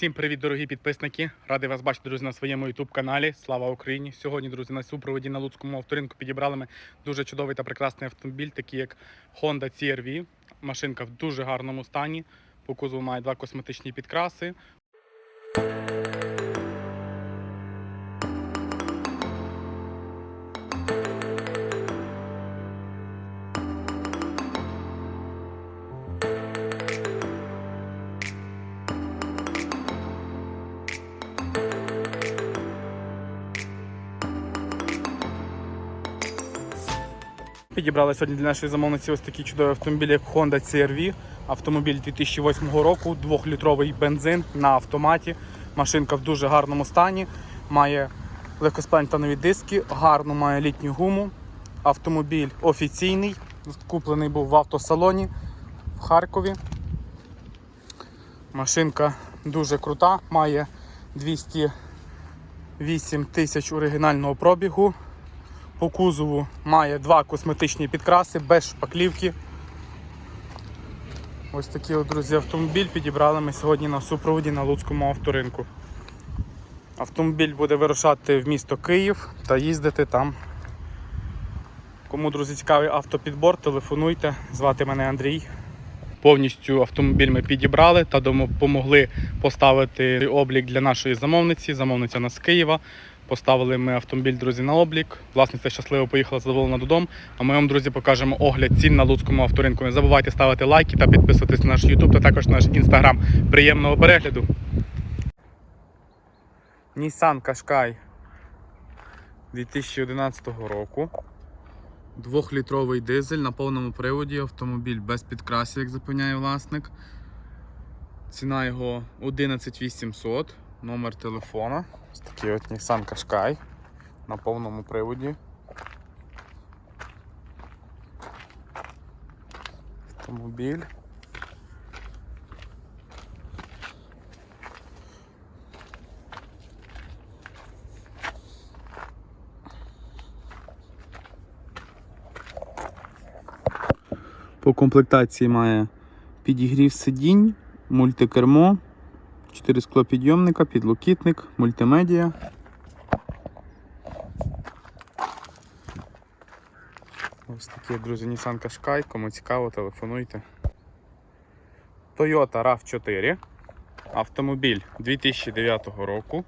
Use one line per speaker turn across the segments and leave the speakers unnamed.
Всім привіт, дорогі підписники! Радий вас бачити, друзі, на своєму youtube каналі. Слава Україні! Сьогодні, друзі, на супроводі на Луцькому авторинку підібрали ми дуже чудовий та прекрасний автомобіль, такий як Honda CR-V. Машинка в дуже гарному стані. По кузову має два косметичні підкраси. Підібрали сьогодні для нашої замовниці ось такий чудовий автомобіль, як Honda CR-V. Автомобіль 2008 року, 2-літровий бензин на автоматі. Машинка в дуже гарному стані. Має легкосплентанові диски, гарну має літню гуму. Автомобіль офіційний, куплений був в автосалоні в Харкові. Машинка дуже крута, має 208 тисяч оригінального пробігу. По кузову має два косметичні підкраси без шпаклівки. Ось такий, от, друзі, автомобіль підібрали ми сьогодні на супроводі на Луцькому авторинку. Автомобіль буде вирушати в місто Київ та їздити там. Кому, друзі, цікавий автопідбор, телефонуйте, звати мене Андрій. Повністю автомобіль ми підібрали та допомогли поставити облік для нашої замовниці. Замовниця нас з Києва. Поставили ми автомобіль, друзі, на облік. Власниця щасливо поїхала задоволена додому. А ми вам, друзі, покажемо огляд цін на Луцькому авторинку. Не забувайте ставити лайки та підписуватись на наш YouTube та також наш Instagram. Приємного перегляду. Nissan Qashqai 2011 року. Двохлітровий дизель на повному приводі, автомобіль без підкрасів, як запевняє власник. Ціна його 11800, номер телефона. Ось такий от Nissan Qashqai на повному приводі. Автомобіль. По комплектації має підігрів сидінь, мультикермо, 4 склопідйомника, підлокітник, мультимедіа. Ось такі, друзі, Nissan Qashqai, кому цікаво, телефонуйте. Toyota RAV4. Автомобіль 2009 року.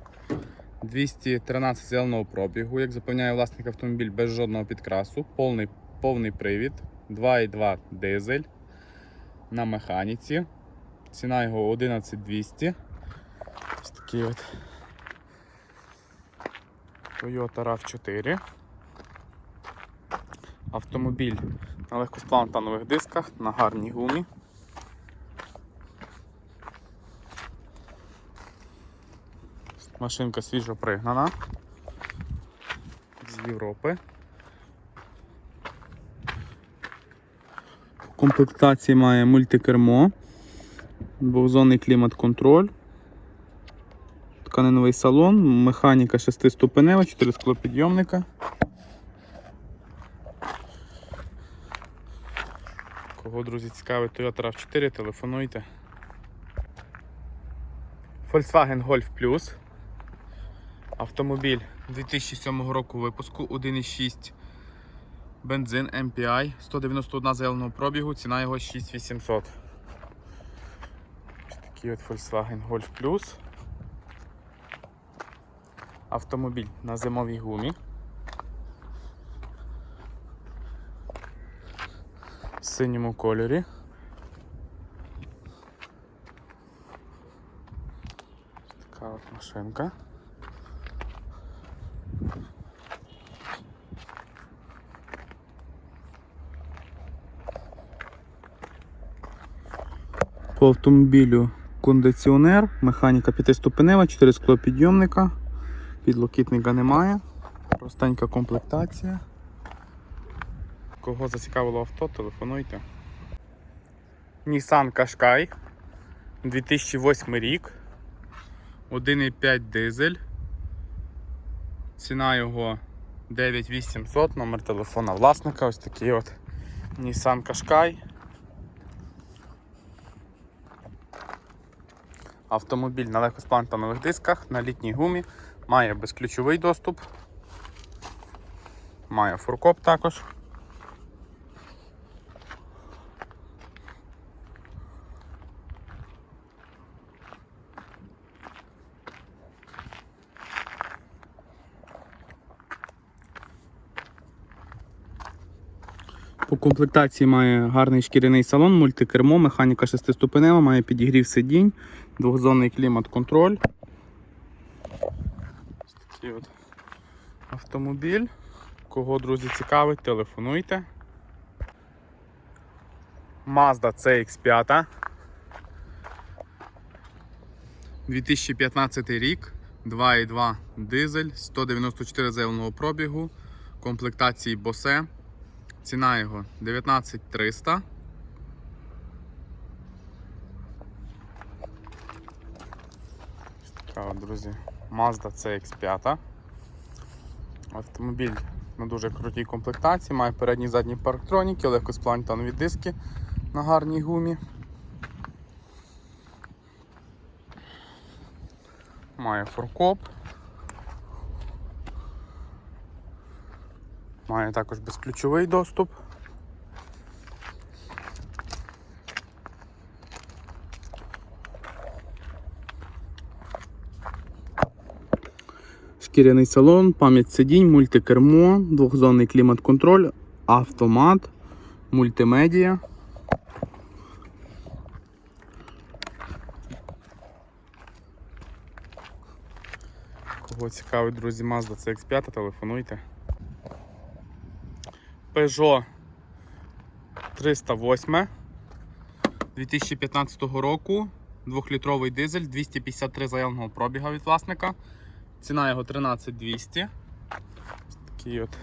213 зеленого пробігу. Як запевняє власник автомобіль без жодного підкрасу, повний, повний привід, 2,2 дизель на механіці. Ціна його 11200. Такий от Toyota RAV4. Автомобіль на легкосплантанових дисках, на гарній гумі. Машинка свіжо пригнана з Європи. В комплектації має мультикермо, двохзонний клімат-контроль, тканиновий салон, механіка 6-ступенева, 4 склопідйомника. Кого, друзі, цікавить Toyota RAV4, телефонуйте. Volkswagen Golf Plus. Автомобіль 2007 року випуску 1,6 бензин MPI, 191 заявленого пробігу, ціна його 6800. Ось такий от Volkswagen Golf Plus. Автомобіль на зимовій гумі. В синьому кольорі. Така от машинка. По автомобілю кондиціонер, механіка п'ятиступенева, 4 склопідйомника, підлокітника немає. Простенька комплектація. Кого зацікавило авто, телефонуйте. Nissan Qashqai 2008 рік. 1,5 дизель. Ціна його 9800, номер телефона власника. Ось такий от Nissan Qashqai. Автомобіль на легкосплантанових дисках, на літній гумі, має безключовий доступ, має фуркоп також. По комплектації має гарний шкіряний салон, мультикермо, механіка шестиступенева, має підігрів сидінь, двохзонний клімат-контроль. Такий от автомобіль. Кого, друзі, цікавить, телефонуйте. Mazda CX5. 2015 рік, 2,2 дизель, 194 заявленого пробігу, комплектації Bose. Ціна його 19300. Така, друзі, Mazda CX5. Автомобіль на дуже крутій комплектації, має передні і задні парктроніки, легкосплантанові диски на гарній гумі. Має форкоп. Має також безключовий доступ. Шкіряний салон, пам'ять сидінь, мультикермо, двохзонний клімат-контроль, автомат, мультимедіа. Кого цікавить, друзі, Mazda CX5, телефонуйте. Peugeot 308 2015 року. 2-літровий дизель, 253 заявленого пробіга від власника. Ціна його 13200. Такий от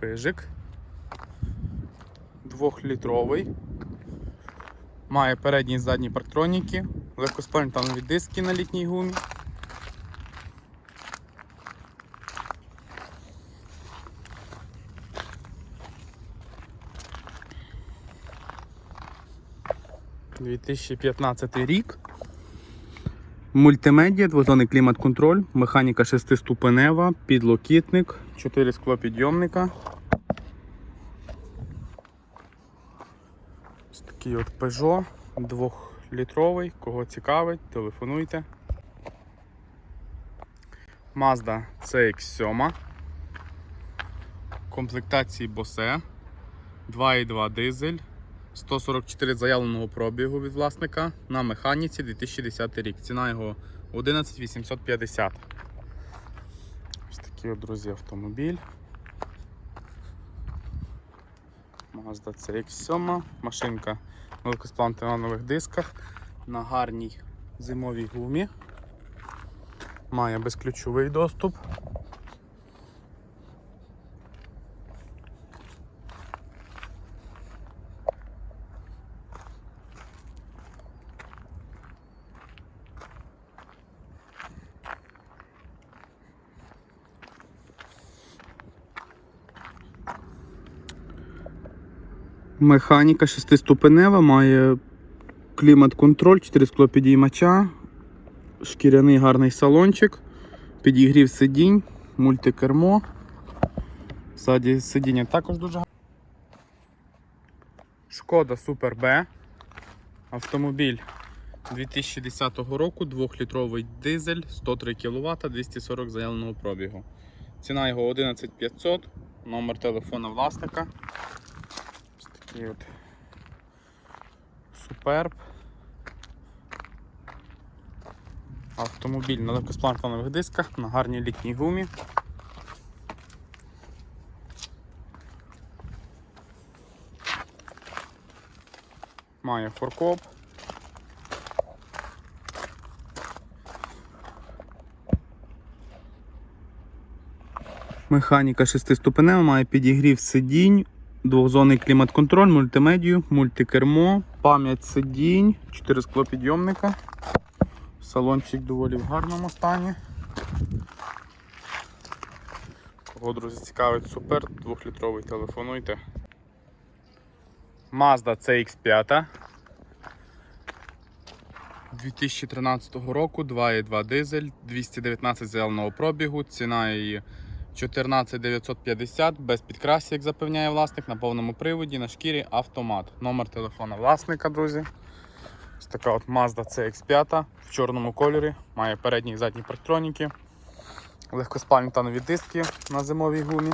пижик. 2-літровий. Має передні і задні парктроніки, легкоспальні диски на літній гумі. – 2015 рік. Мультимедіа, двозонний клімат-контроль, механіка шестиступенева, підлокітник, 4 склопідйомника. Ось такий от Peugeot, 2-літровий, кого цікавить, телефонуйте. Mazda CX7. Комплектації Bose, 2,2 дизель, 144 заявленого пробігу від власника на механіці 2010 рік. Ціна його 11850. Ось такий от, друзі, автомобіль. Mazda CX7, машинка на легкосплантанових дисках на гарній зимовій гумі. Має безключовий доступ. Механіка шестиступенева, має клімат-контроль, 4 склопідіймача, шкіряний гарний салончик, підігрів сидінь, мультикермо. Ззаді сидіння також дуже гарне. Шкода Супер Б. Автомобіль 2010 року, 2-літровий дизель, 103 кВт, 240 заявленого пробігу. Ціна його 11500, номер телефона власника. Такий от суперб. Автомобіль на легкосплантанових дисках, на гарній літній гумі. Має форкоп. Механіка шестиступенева, має підігрів сидінь, двохзонний клімат-контроль, мультимедію, мультикермо, пам'ять сидінь, 4 склопідйомника. Салончик доволі в гарному стані. Кого, друзі, цікавить супер, 2-літровий телефонуйте. Mazda CX5. 2013 року 2,2 дизель, 219 зеленого пробігу, ціна її 14 950 без підкрасів, як запевняє власник, на повному приводі, на шкірі автомат. Номер телефона власника, друзі. Ось така от Mazda CX5 в чорному кольорі, має передні і задні парктроніки, легкоспальні танові диски на зимовій гумі.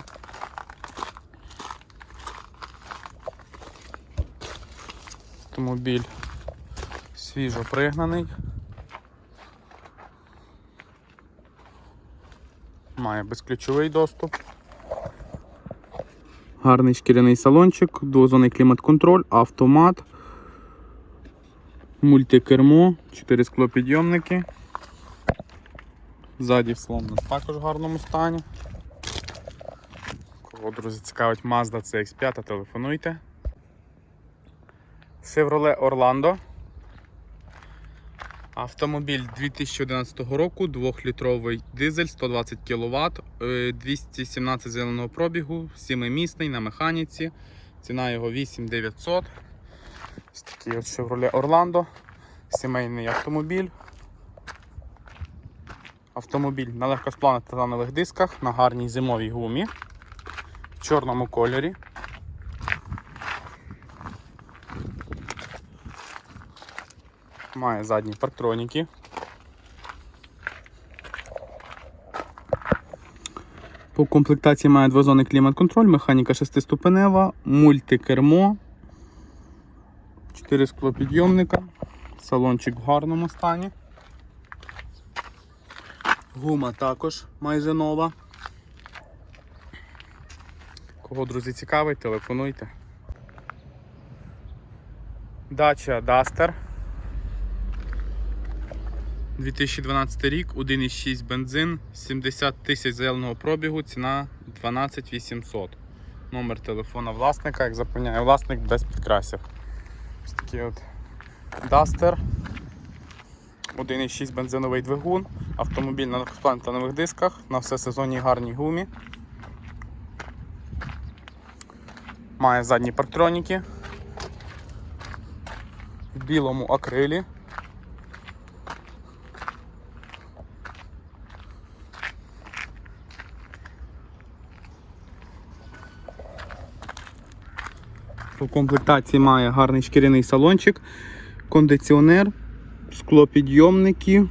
Автомобіль свіжо пригнаний. Має безключовий доступ. Гарний шкіряний салончик, двозонний клімат-контроль, автомат, мультикермо, 4 склопідйомники. Ззаді нас також в гарному стані. Кого, друзі, цікавить Mazda CX5, телефонуйте. Chevrolet Orlando. Автомобіль 2011 року, 2-літровий дизель, 120 кВт, 217 зеленого пробігу, 7-місний на механіці. Ціна його 8900. Ось такий от Chevrolet Orlando. Сімейний автомобіль. Автомобіль на легкосплавних титанових дисках, на гарній зимовій гумі, в чорному кольорі. Має задні парктроніки. По комплектації має двозонний клімат-контроль, механіка 6-ступенева, мультикермо, 4 склопідйомника, салончик в гарному стані. Гума також майже нова. Кого, друзі, цікавить, телефонуйте. Дача Duster. 2012 рік, 1,6 бензин, 70 тисяч зеленого пробігу, ціна 12 800. Номер телефона власника, як запевняє власник, без підкрасів. Ось такий от Duster. 1,6 бензиновий двигун, автомобіль на легкосплантанових дисках, на всесезонній гарній гумі. Має задні парктроніки. В білому акрилі. По комплектації має гарний шкіряний салончик, кондиціонер, склопідйомники,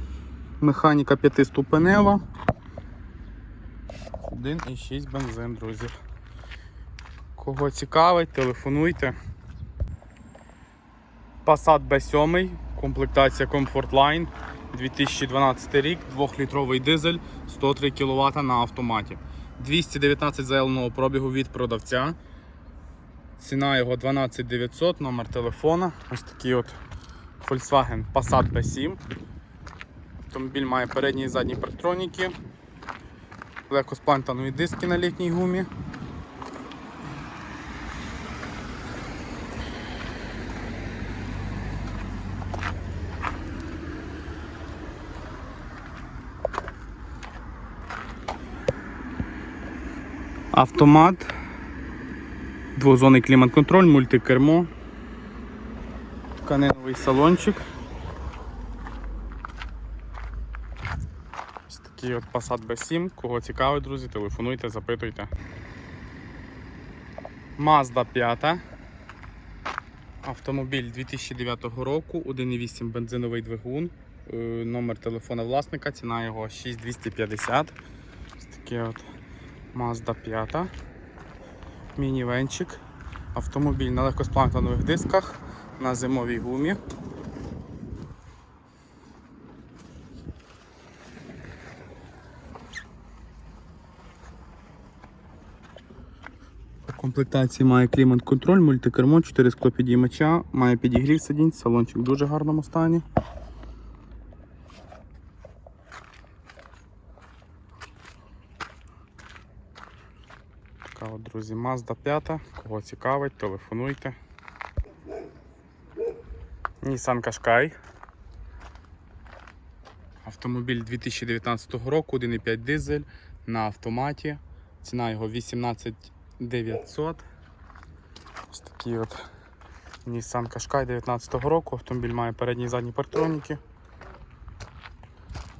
механіка п'ятиступенева. 1,6 бензин, друзі. Кого цікавить, телефонуйте. Passat B7, комплектація Comfort Line, 2012 рік, 2-літровий дизель, 103 кВт на автоматі. 219 зеленого пробігу від продавця. Ціна його 12 900, номер телефона. Ось такий от Volkswagen Passat B7. Автомобіль має передні і задні парктроніки, легкосплантанові диски на літній гумі. Автомат, двозонний клімат-контроль, мультикермо, тканиновий салончик. Ось такий от Passat B7. Кого цікавить, друзі, телефонуйте, запитуйте. Mazda 5. Автомобіль 2009 року, 1,8 бензиновий двигун. Е, Номер телефона власника, ціна його 6250. Ось такий от Mazda 5. Мінівенчик. Автомобіль на легкосплантанових дисках, на зимовій гумі. По комплектації має клімат-контроль, мультикермо, 4 склопідіймача, має підігрів сидінь, салончик в дуже гарному стані. Така от, друзі, Mazda 5. Кого цікавить, телефонуйте. Nissan Qashqai. Автомобіль 2019 року, 1,5 дизель на автоматі. Ціна його 18 900. Ось такий от Nissan Qashqai 2019 року. Автомобіль має передні і задні парктроніки.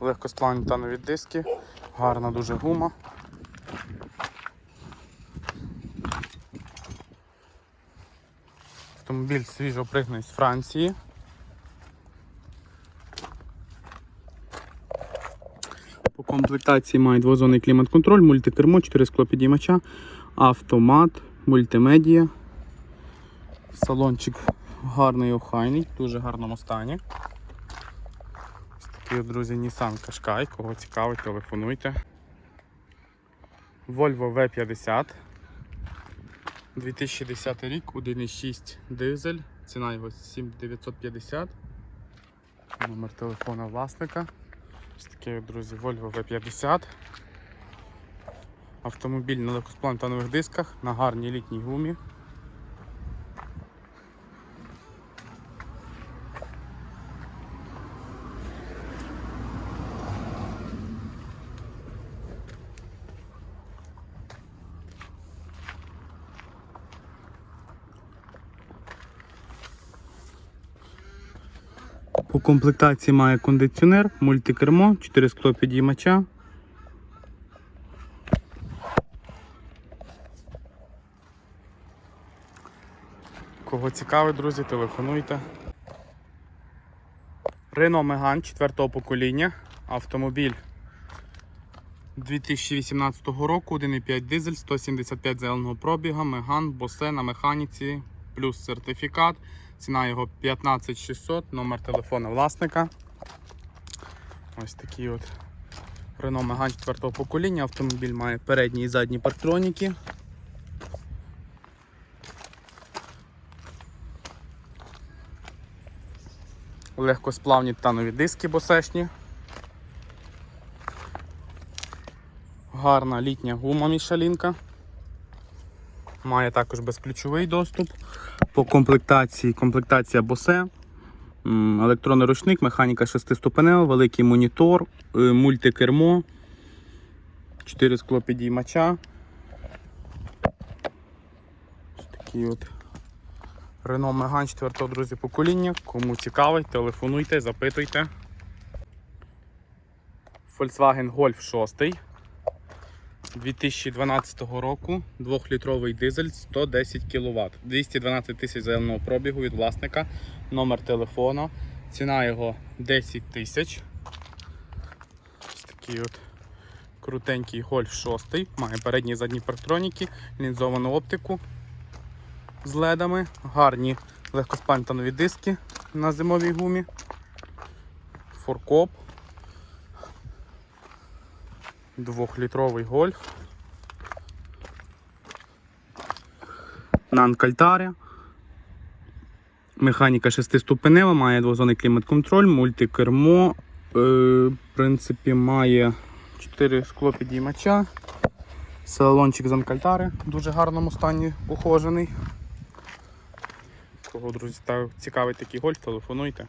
Легкосплавні танові диски, гарна дуже гума. Автомобіль свіжо пригнаний з Франції. По комплектації має двозонний клімат-контроль, мультикермо, 4 склопідіймача, автомат, мультимедія. Салончик гарний охайний, в дуже гарному стані. Ось такий, друзі, Nissan Qashqai, кого цікавить, телефонуйте. Volvo V50. 2010 рік, 1,6 дизель, ціна його 7950. Номер телефона власника. Ось такий, друзі, Volvo V50. Автомобіль на легкосплантанових дисках, на гарній літній гумі. По комплектації має кондиціонер, мультикермо, 4 скло підіймача. Кого цікавить, друзі, телефонуйте. Renault Megane 4 покоління. Автомобіль 2018 року, 1,5 дизель, 175 зеленого пробіга, Megane, Bose на механіці, плюс сертифікат. Ціна його 15600, номер телефона власника. Ось такий от Renault Megane 4 покоління. Автомобіль має передні і задні парктроніки. Легкосплавні танові диски босешні. Гарна літня гума мішалінка. Має також безключовий доступ. По комплектації комплектація Bose, електронний ручник, механіка 6-ступенева, великий монітор, е, мультикермо, 4 склопідіймача. Ось такий от Renault Megane 4 друзі покоління. Кому цікавить, телефонуйте, запитуйте. Volkswagen Golf 6. 2012 року 2-літровий дизель 110 кВт. 212 тисяч зеленого пробігу від власника. Номер телефону. Ціна його 10 тисяч. Ось такий от крутенький Golf 6. Має передні і задні парктроніки, лінзовану оптику з ледами, гарні легкоспальтанові диски на зимовій гумі. Форкоп. Двохлітровий гольф. На Анкальтарі. Механіка 6-ступенева, має двозонний клімат-контроль, мультикермо. Е, в принципі, має 4 склопідіймача. Салончик з Анкальтари в дуже гарному стані ухожений. Кого, друзі, цікавить такий гольф, телефонуйте.